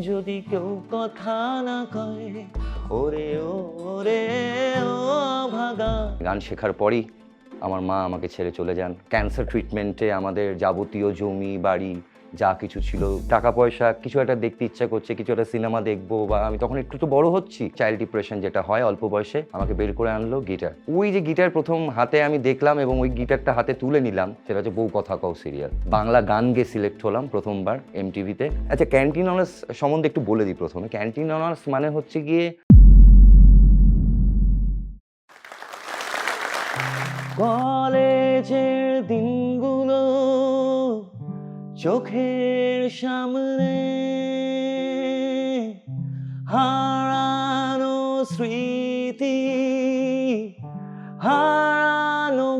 যদি কেউ কথা না কয়, ওরে ওরে, ও ভাগা। গান শেখার পরই আমার মা আমাকে ছেড়ে চলে যান। ক্যান্সার ট্রিটমেন্টে আমাদের যাবতীয় জমি, বাড়ি যা কিছু ছিল টাকা পয়সা কিছু একটা দেখতে ইচ্ছা করছে, কিছু একটা সিনেমা দেখব বা আমি তখন একটু তো বড় হচ্ছি। চাইল্ড ডিপ্রেশন যেটা হয় অল্প বয়সে, আমাকে বের করে আনলো গিটার। ওই যে গিটার প্রথম হাতে আমি দেখলাম এবং ওই গিটারটা হাতে তুলে নিলাম, সেটা হচ্ছে বউ কথা কও সিরিয়াল। বাংলা গান গেয়ে সিলেক্ট হলাম প্রথমবার এমটিভিতে আচ্ছা ক্যান্টিন অনার্স সম্বন্ধে একটু বলে দিই প্রথমে। ক্যান্টিন অনার্স মানে হচ্ছে গিয়ে কলেজের দিনগুলো চোখের সামনে হারানো স্মৃতি, হারানো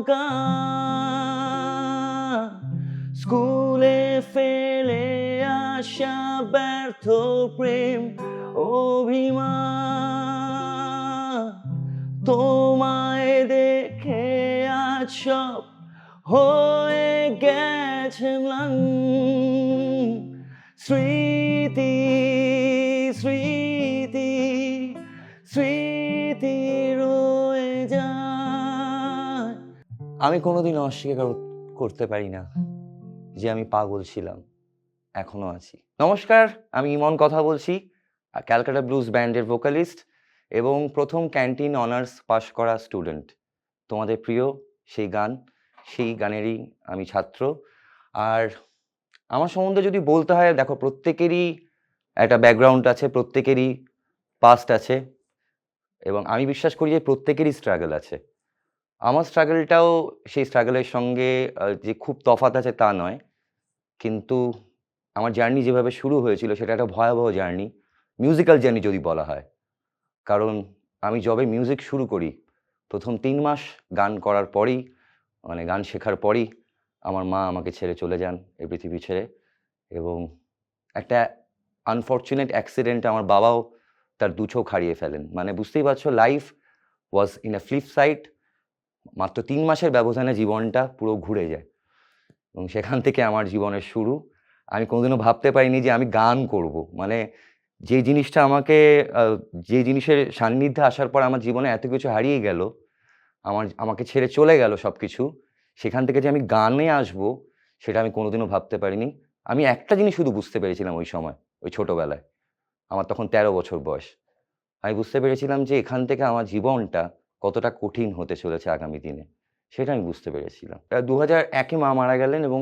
স্কুলে ফেলে আসা ব্যর্থ প্রেম, অভিমান। তোমায় দেখে আজ সব হয়ে গেছে ম্লান স্মৃতি স্মৃতি স্মৃতি আমি কোনোদিন অস্বীকার করতে পারি না যে আমি পাগল ছিলাম, এখনও আছি। নমস্কার, আমি ইমন কথা বলছি ক্যালকাটা ব্লুজ ব্যান্ডের ভোকালিস্ট এবং প্রথম ক্যান্টিন অনার্স পাশ করা স্টুডেন্ট তোমাদের প্রিয় সেই গান, সেই গানেরই আমি ছাত্র। আর আমার সম্বন্ধে যদি বলতে হয়, দেখো প্রত্যেকেরই একটা ব্যাকগ্রাউন্ড আছে, প্রত্যেকেরই পাস্ট আছে এবং আমি বিশ্বাস করি যে প্রত্যেকেরই স্ট্রাগল আছে। আমার স্ট্রাগলটাও সেই স্ট্রাগলের সঙ্গে যে খুব তফাৎ আছে তা নয়। কিন্তু আমার জার্নি যেভাবে শুরু হয়েছিল, সেটা একটা ভয়াবহ জার্নি মিউজিক্যাল জার্নি যদি বলা হয়। কারণ আমি যবে মিউজিক শুরু করি। প্রথম তিন মাস গান করার পরেই মানে গান শেখার পরেই আমার মা আমাকে ছেড়ে চলে যান এই পৃথিবী ছেড়ে এবং একটা আনফর্চুনেট অ্যাক্সিডেন্টে আমার বাবাও তার দু চোখ হারিয়ে ফেলেন। মানে বুঝতেই পারছ life was in a flip side মাত্র তিন মাসের ব্যবধানে জীবনটা পুরো ঘুরে যায়। এবং সেখান থেকে আমার জীবনের শুরু। আমি কোনোদিনও ভাবতে পারিনি যে আমি গান করব। মানে যে জিনিসটা আমাকে যে জিনিসের সান্নিধ্যে আসার পর আমার জীবনে এত কিছু হারিয়ে গেল, আমার, আমাকে ছেড়ে চলে গেল সব কিছু সেখান থেকে যে আমি গানে আসব, সেটা আমি কোনোদিনও ভাবতে পারিনি। আমি একটা জিনিস শুধু বুঝতে পেরেছিলাম ওই সময়, ওই ছোটোবেলায়। আমার তখন তেরো বছর বয়স। আমি বুঝতে পেরেছিলাম যে এখান থেকে আমার জীবনটা কতটা কঠিন হতে চলেছে আগামী দিনে, সেটা আমি বুঝতে পেরেছিলাম। দু হাজার একে মা মারা গেলেন এবং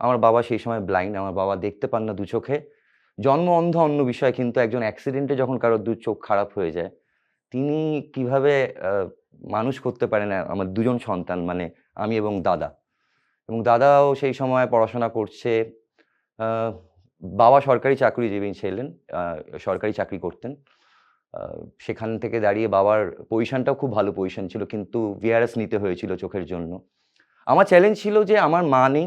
আমার বাবা সেই সময় ব্লাইন্ড আমার বাবা দেখতে পান না দু চোখে। জন্ম অন্ধ অন্য বিষয়, কিন্তু একজন অ্যাক্সিডেন্টে যখন কারোর দু চোখ খারাপ হয়ে যায়, তিনি কীভাবে মানুষ করতে পারেন আমার দুজন সন্তান মানে আমি এবং দাদা। এবং দাদাও সেই সময় পড়াশোনা করছে। বাবা সরকারি চাকরিজীবী ছিলেন সরকারি চাকরি করতেন। সেখান থেকে দাঁড়িয়ে বাবার পজিশনটাও খুব ভালো পজিশন ছিল, কিন্তু ভিআরএস নিতে হয়েছিল চোখের জন্য। আমার চ্যালেঞ্জ ছিল যে আমার মা নেই,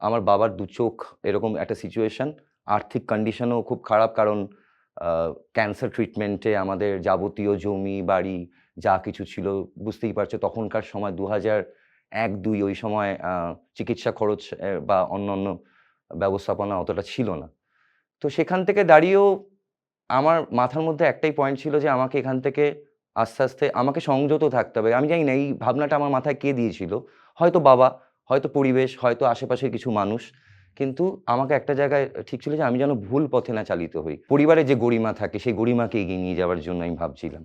আমার বাবার দু চোখ এরকম একটা সিচুয়েশন আর্থিক কন্ডিশনও খুব খারাপ কারণ ক্যান্সার ট্রিটমেন্টে আমাদের যাবতীয় জমি, বাড়ি যা কিছু ছিল, বুঝতেই পারছ, তখনকার সময় দু হাজার এক, দুই ওই সময় চিকিৎসা খরচ বা অন্য অন্য ব্যবস্থাপনা অতটা ছিল না। তো সেখান থেকে দাঁড়িয়েও আমার মাথার মধ্যে একটাই পয়েন্ট ছিল যে আমাকে এখান থেকে আস্তে আস্তে আমাকে সংযত থাকতে হবে। আমি জানি না, এই ভাবনাটা আমার মাথায় কে দিয়েছিল? হয়তো বাবা, হয়তো পরিবেশ, হয়তো আশেপাশের কিছু মানুষ। কিন্তু আমাকে একটা জায়গায় ঠিক ছিল যে আমি যেন ভুল পথে না চালিত হই। পরিবারে যে গরিমা থাকে, সেই গরিমাকে এগিয়ে নিয়ে যাওয়ার জন্য আমি ভাবছিলাম।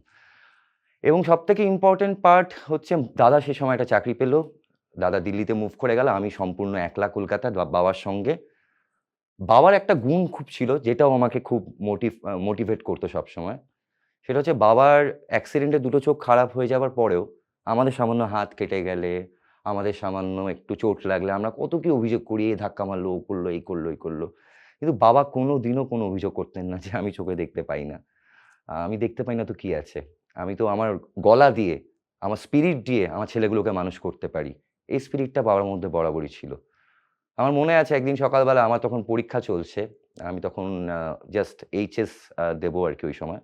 এবং সব থেকে ইম্পর্টেন্ট পার্ট হচ্ছে, দাদা সে সময় একটা চাকরি পেল। দাদা দিল্লিতে মুভ করে গেল, আমি সম্পূর্ণ একলা কলকাতা বাবার সঙ্গে। বাবার একটা গুণ খুব ছিল, যেটাও আমাকে খুব মোটিভ মোটিভেট করতো সব সময় সেটা হচ্ছে, বাবার অ্যাক্সিডেন্টে দুটো চোখ খারাপ হয়ে যাওয়ার পরেও আমাদের সামান্য হাত কেটে গেলে, আমাদের সামান্য একটু চোট লাগলে আমরা কত কি অভিযোগ করি, এই ধাক্কা মারলো, ও করল, এই করল এই করল। কিন্তু বাবা কোনো দিনও কোনো অভিযোগ করতেন না যে আমি চোখে দেখতে পাই না। আমি দেখতে পাই না তো কি আছে? আমি তো আমার গলা দিয়ে, আমার স্পিরিট দিয়ে আমার ছেলেগুলোকে মানুষ করতে পারি। এই স্পিরিটটা বাবার মধ্যে বরাবরই ছিল। আমার মনে আছে একদিন সকালবেলা আমার তখন পরীক্ষা চলছে, আমি তখন জাস্ট এইচএস দেবো আর কি ওই সময়।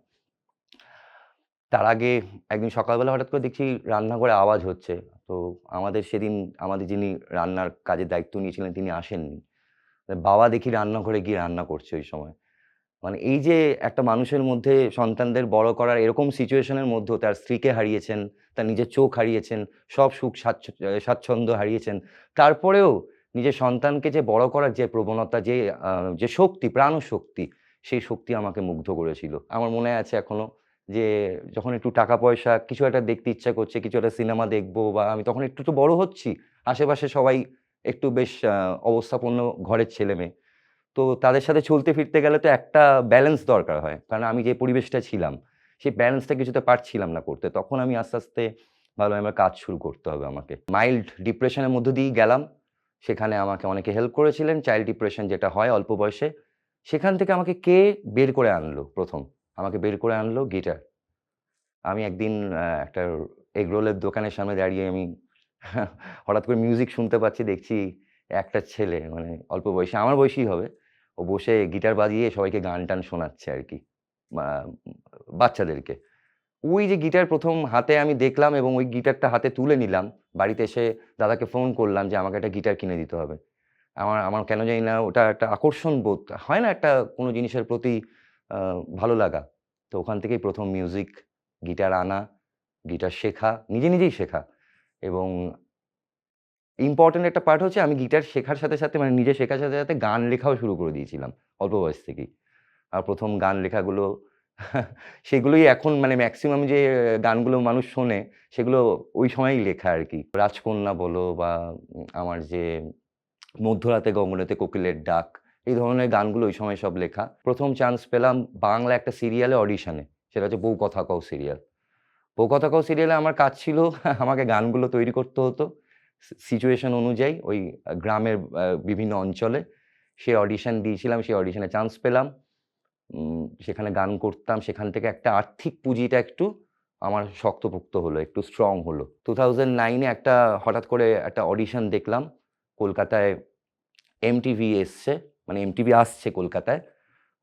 তার আগে একদিন সকালবেলা হঠাৎ করে দেখছি রান্নাঘরে আওয়াজ হচ্ছে। তো আমাদের সেদিন, আমাদের যিনি রান্নার কাজের দায়িত্ব নিয়েছিলেন তিনি আসেননি। বাবা দেখি রান্নাঘরে গিয়ে রান্না করছে ওই সময়। মানে এই যে একটা মানুষের মধ্যে সন্তানদের বড় করার এরকম সিচুয়েশনের মধ্যেও তার স্ত্রীকে হারিয়েছেন, তার নিজের চোখ হারিয়েছেন, সব সুখ স্বাচ্ছ স্বাচ্ছন্দ্য হারিয়েছেন। তারপরেও নিজের সন্তানকে যে বড় করার যে প্রবণতা, যে যে শক্তি, প্রাণশক্তি, সেই শক্তি আমাকে মুগ্ধ করেছিল। আমার মনে আছে এখনও যে যখন একটু টাকা-পয়সা কিছু একটা দেখতে ইচ্ছা করছে, কিছু একটা সিনেমা দেখব বা আমি তখন একটু, একটু বড় হচ্ছি। আশেপাশে সবাই একটু বেশ অবস্থাপন্ন ঘরের ছেলেমেয়ে। তো তাদের সাথে চলতে ফিরতে গেলে তো একটা ব্যালেন্স দরকার হয়। কারণ আমি যে পরিবেশটা ছিলাম, সেই ব্যালেন্সটা কিছুতে পারছিলাম না করতে। তখন আমি আস্তে, আস্তে ভাবলাম এবার কাজ শুরু করতে হবে আমাকে। মাইল্ড ডিপ্রেশন এর মধ্য দিয়েই গেলাম। সেখানে আমাকে অনেকে হেল্প করেছিলেন। চাইল্ড ডিপ্রেশন যেটা হয় অল্প বয়সে। সেখান থেকে আমাকে কে বের করে আনলো প্রথম আমাকে বের করে আনলো গিটার। আমি একদিন একটা এগরোলের দোকানের সামনে দাঁড়িয়ে আমি হঠাৎ করে মিউজিক শুনতে পাচ্ছি, দেখছি একটা ছেলে মানে অল্প বয়সে আমার বয়সীই হবে। ও বসে গিটার বাজিয়ে সবাইকে গান-টান শোনাচ্ছে আর কি বাচ্চাদেরকে। ওই যে গিটার প্রথম হাতে আমি দেখলাম এবং ওই গিটারটা হাতে তুলে নিলাম। বাড়িতে এসে দাদাকে ফোন করলাম যে আমাকে একটা গিটার কিনে দিতে হবে। আমার আমার কেন জানি না ওটা একটা আকর্ষণ বোধ হয় না একটা কোনো জিনিসের প্রতি ভালো লাগা। তো ওখান থেকেই প্রথম মিউজিক, গিটার আনা, গিটার শেখা, নিজে, নিজেই শেখা এবং ইম্পোর্টেন্ট একটা পার্ট হচ্ছে আমি গিটার শেখার সাথে, সাথে মানে নিজে শেখার সাথে, সাথে গান লেখাও শুরু করে দিয়েছিলাম অল্প বয়স থেকেই। আর প্রথম গান লেখাগুলো সেগুলোই এখন মানে ম্যাক্সিমাম যে গানগুলো মানুষ শোনে, সেগুলো ওই সময়েই লেখা আর কি রাজকন্যা বলো বা আমার যে মধ্যরাতে গগনেতে কোকিলের ডাক, এই ধরনের গানগুলো ওই সময় সব লেখা। প্রথম চান্স পেলাম বাংলা একটা সিরিয়ালে অডিশনে। সেটা হচ্ছে 'বউ কথা কও' সিরিয়াল। 'বউ কথা কও' সিরিয়ালে আমার কাজ ছিল আমাকে গানগুলো তৈরি করতে হতো। সিচুয়েশন অনুযায়ী ওই গ্রামের বিভিন্ন অঞ্চলে। সে অডিশন দিয়েছিলাম, সেই অডিশনে চান্স পেলাম। সেখানে গান করতাম। সেখান থেকে একটা আর্থিক পুঁজিটা একটু আমার শক্তপোক্ত হলো, একটু স্ট্রং হলো। 2009 এ একটা হঠাৎ করে একটা অডিশন দেখলাম। কলকাতায় এমটিভি এসছে, মানে এমটিভি আসছে কলকাতায়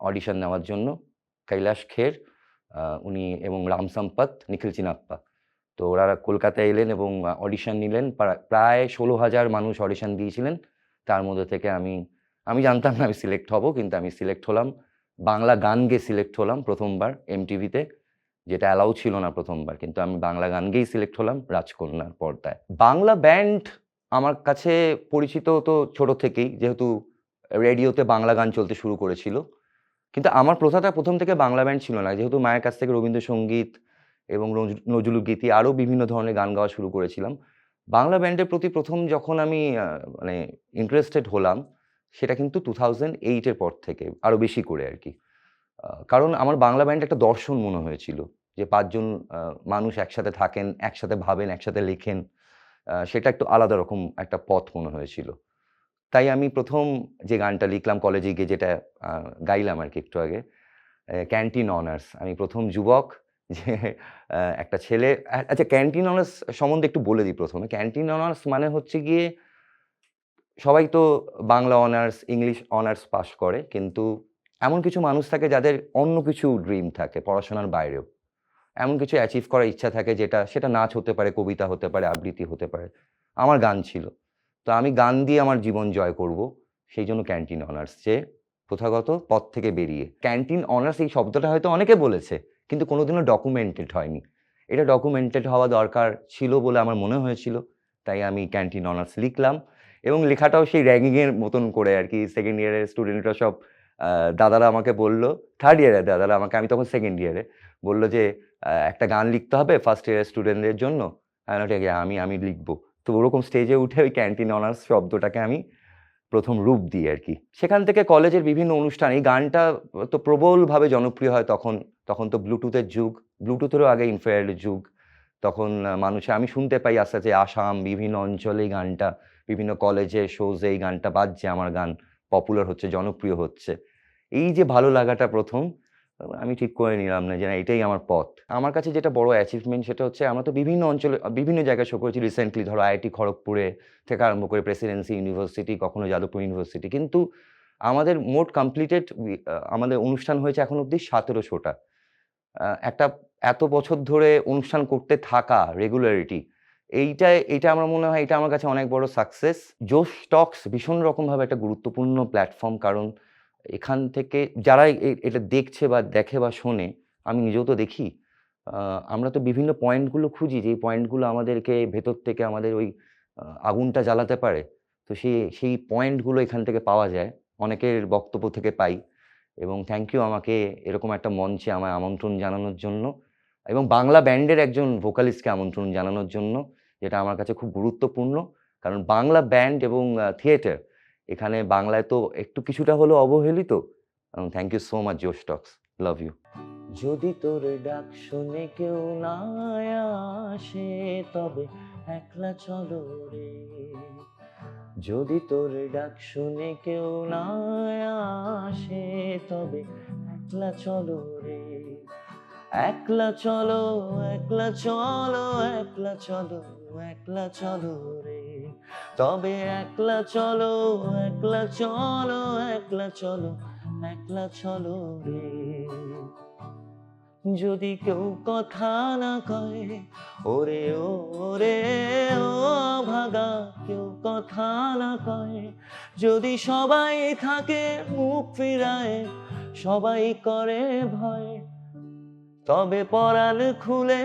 অডিশন নেওয়ার জন্য। কৈলাস খের উনি এবং রাম সম্পত, নিখিল চিনাপ্পা। তো ওরা কলকাতায় এলেন এবং অডিশন নিলেন। প্রায় প্রায় ১৬,০০০ মানুষ অডিশন দিয়েছিলেন। তার মধ্যে থেকে আমি, আমি জানতাম না আমি সিলেক্ট হব। কিন্তু আমি সিলেক্ট হলাম। বাংলা গান গেয়ে সিলেক্ট হলাম ১ম বার এমটিভিতে। যেটা অ্যালাউ ছিল না প্রথমবার কিন্তু আমি বাংলা গান গেয়েই সিলেক্ট হলাম রাজকন্যার পর্দায়। বাংলা ব্যান্ড আমার কাছে পরিচিত তো ছোট থেকেই। যেহেতু রেডিওতে বাংলা গান চলতে শুরু করেছিল। কিন্তু আমার প্রথাটা প্রথম থেকে বাংলা ব্যান্ড ছিল না। যেহেতু মায়ের কাছ থেকে রবীন্দ্রসঙ্গীত এবং নজ নজরুলগীতি আরও বিভিন্ন ধরনের গান গাওয়া শুরু করেছিলাম। বাংলা ব্যান্ডের প্রতি প্রথম যখন আমি মানে ইন্টারেস্টেড হলাম, সেটা কিন্তু টু থাউজেন্ড এইটের পর থেকে আরও বেশি করে আর কি কারণ আমার বাংলা ব্যান্ড একটা দর্শন মনে হয়েছিল। যে পাঁচজন মানুষ একসাথে থাকেন, একসাথে ভাবেন, একসাথে লেখেন। সেটা একটু আলাদা রকম একটা পথ মনে হয়েছিল। তাই আমি প্রথম যে গানটা লিখলাম কলেজে গিয়ে যেটা গাইলাম আর কি একটু আগে, ক্যান্টিন অনার্স। আমি প্রথম যুবক যে একটা ছেলে আচ্ছা ক্যান্টিন অনার্স সম্বন্ধে একটু বলে দিই প্রথমে ক্যান্টিন অনার্স মানে হচ্ছে গিয়ে সবাই তো Bangla honours, English honours pass করে। কিন্তু এমন কিছু মানুষ থাকে যাদের অন্য কিছু ড্রিম থাকে পড়াশোনার বাইরেও। এমন কিছু অ্যাচিভ করার ইচ্ছা থাকে যেটা সেটা নাচ হতে পারে, কবিতা হতে পারে, আবৃত্তি হতে পারে। আমার গান ছিল। তো আমি গান দিয়ে আমার জীবন জয় করব। সেই জন্য ক্যান্টিন অনার্স যে প্রথাগত পথ থেকে বেরিয়ে। ক্যান্টিন অনার্স এই শব্দটা হয়তো অনেকে বলেছে। কিন্তু কোনোদিনও ডকুমেন্টেড হয়নি। এটা ডকুমেন্টেড হওয়া দরকার ছিল বলে আমার মনে হয়েছিল। তাই আমি ক্যান্টিন অনার্স লিখলাম এবং লেখাটাও সেই র‍্যাগিং এর মতন করে আর কি সেকেন্ড ইয়ারের স্টুডেন্টরা সব দাদারা আমাকে বলল, থার্ড ইয়ারের দাদারা আমাকে আমি তখন সেকেন্ড ইয়ারে বলল যে একটা গান লিখতে হবে ফার্স্ট ইয়ারের স্টুডেন্টদের জন্য। "ঠিক আমি, আমি লিখব।" তো ওরকম স্টেজে উঠে ওই ক্যান্টিন অনার্স শব্দটাকে আমি ১ম রূপ দিয়ে আর কি সেখান থেকে কলেজের বিভিন্ন অনুষ্ঠান এই গানটা তো প্রবলভাবে জনপ্রিয় হয় তখন। তখন তো ব্লুটুথের যুগ। ব্লুটুথেরও আগে ইনফ্রারেড যুগ। তখন মানুষে আমি শুনতে পাই আস্তে, আস্তে আসাম বিভিন্ন অঞ্চলে এই গানটা, বিভিন্ন কলেজে শোজে এই গানটা বাজছে, আমার গান পপুলার হচ্ছে, জনপ্রিয় হচ্ছে। এই যে ভালো লাগাটা ১ম আমি ঠিক করে নিলাম না যে না এটাই আমার পথ। আমার কাছে যেটা বড় অ্যাচিভমেন্ট সেটা হচ্ছে আমরা তো বিভিন্ন অঞ্চলে বিভিন্ন জায়গায় শো করেছি রিসেন্টলি ধরো আইআইটি খড়গপুরে থেকে আরম্ভ করে প্রেসিডেন্সি ইউনিভার্সিটি, কখনো যাদবপুর ইউনিভার্সিটি। কিন্তু আমাদের মোট কমপ্লিটেড আমাদের অনুষ্ঠান হয়েছে এখন অব্দি ১৭০০ টা। একটা এত বছর ধরে অনুষ্ঠান করতে থাকা রেগুলারিটি এইটাই এটা আমার মনে হয় এটা আমার কাছে অনেক বড় সাকসেস। জোশ টক্স ভীষণ রকমভাবে একটা গুরুত্বপূর্ণ প্ল্যাটফর্ম কারণ এখান থেকে যারা এটা দেখছে বা দেখে বা শোনে, আমি নিজেও তো দেখি। আমরা তো বিভিন্ন পয়েন্টগুলো খুঁজি, যে পয়েন্টগুলো আমাদেরকে ভেতর থেকে আমাদের ওই আগুনটা জ্বালাতে পারে, তো সেই সেই পয়েন্টগুলো এখান থেকে পাওয়া যায়। অনেকের বক্তব্য থেকে পাই এবং থ্যাংক ইউ আমাকে এরকম একটা মঞ্চে আমায় আমন্ত্রণ জানানোর জন্য এবং বাংলা ব্যান্ডের একজন ভোকালিস্টকে আমন্ত্রণ জানানোর জন্য, যেটা আমার কাছে খুব গুরুত্বপূর্ণ। কারণ বাংলা ব্যান্ড এবং থিয়েটার এখানে বাংলায় তো একটু কিছুটা হলেও অবহেলিত। থ্যাংক ইউ সো মাচ জোশ টক্স লাভ ইউ যদি তোর ডাক শুনে কেউ না আসে, তবে একলা চলো রে। যদি তোর ডাক শুনে কেউ না আসে, তবে একলা চলো রে। একলা চলো একলা চলো একলা চলো একলা চলো তবে একলা চলো একলা চলো একলা চলো একলা চলো রে। যদি কেউ কথা না কয়, ওরে ওরে, ও ভাগা, কেউ কথা না কয়। যদি সবাই থাকে মুখ ফিরায়, সবাই করে ভয়, তবে পরাল খুলে